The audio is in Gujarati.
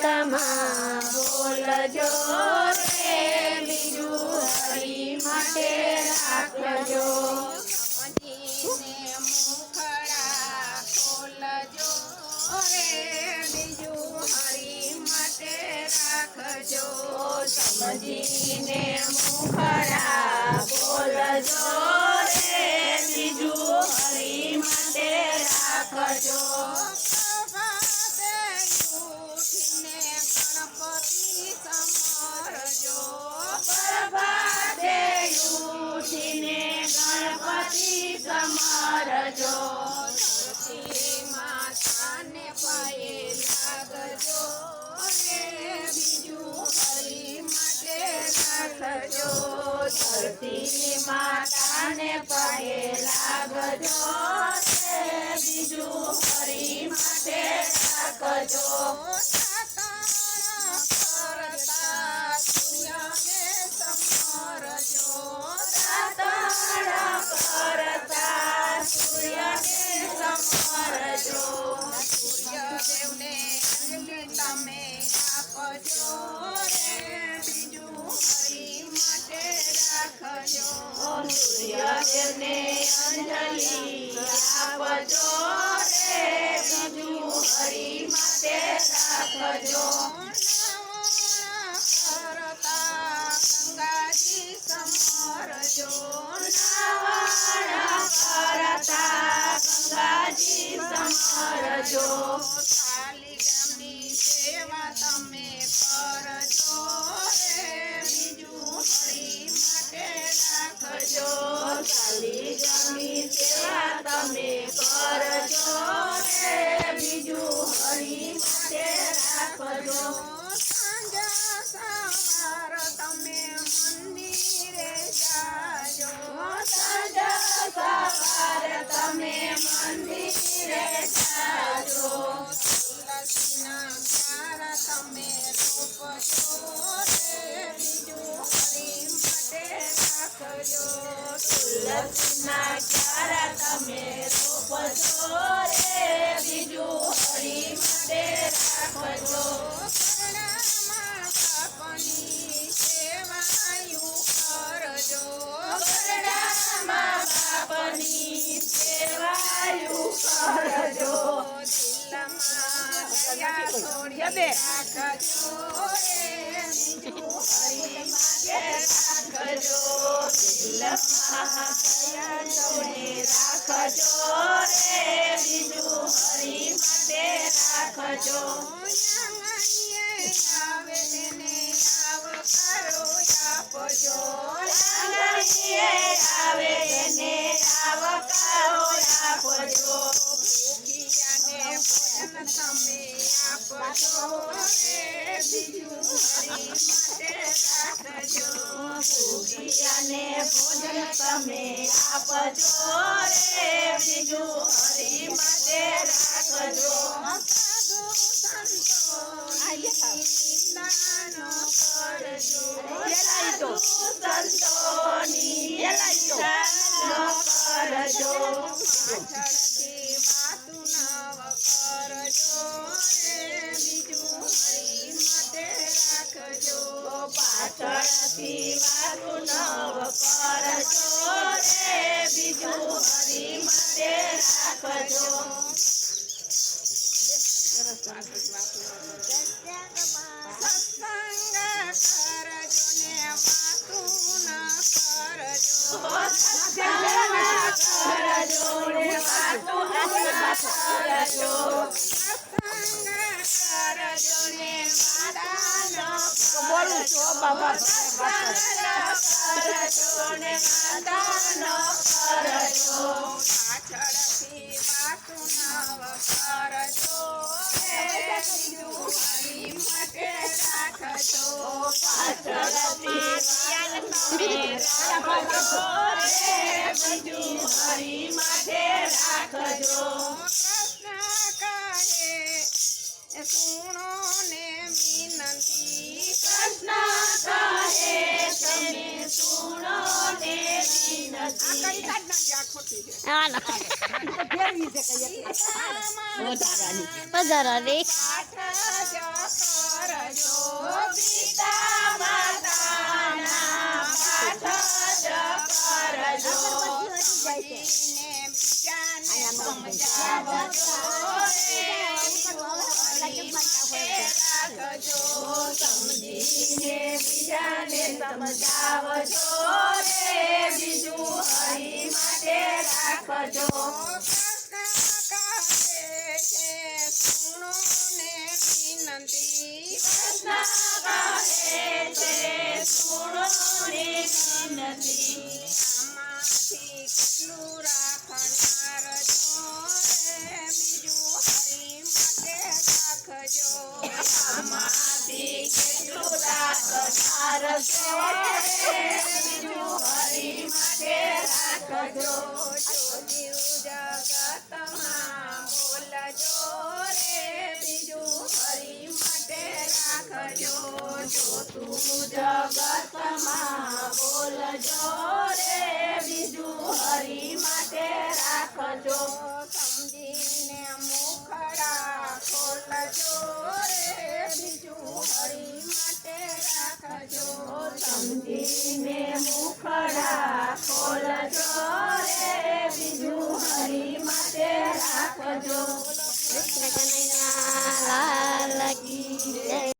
હિતમાં બોલજો રે બીજું હરી માટે રાખજો. સમજીને મુખડા બોલજો રે બીજું હરી માટે રાખજો. રાખજો રાખજો તુલસીના ક્યારા તમે રોપજો રે માટે રાખજો કરણામાં બાપની સેવાયું કરજો કરણામાં બાપની સેવાયું કરજો દિલમાં દયા રાખજો રે બીજું હરી માટે રાખજો. રે બીજું હરી માટે રાખજો સાધુ સંતો નાનો કરજો સાધુ સંતોની કરજો પાછળથી વાતું નવ કરજો. બીજું હરી માટે રાખજો સત્સંગ કરજો ને વાતું ન કરજો સત્સંગ કરજો રે વાતું ન કરજો સત્સંગ કરજો ને વાદાન બોલું છો બાબા કરજો ને માતા કરજો પાછળથી તમે બીજું હરી સમજીને બીજાને સમજાવજો. રાખજો. છે ને વિનંતી આમાંથી કેટલું રાખનાર છો બીજું હરી માટે રાખજો. આમાંથી કેટલું રાખનાર છો હરી ધીમે મુખડા ખોલજો રે બીજું હરી માટે રાખજો કૃષ્ણ કનૈયા લાલ કી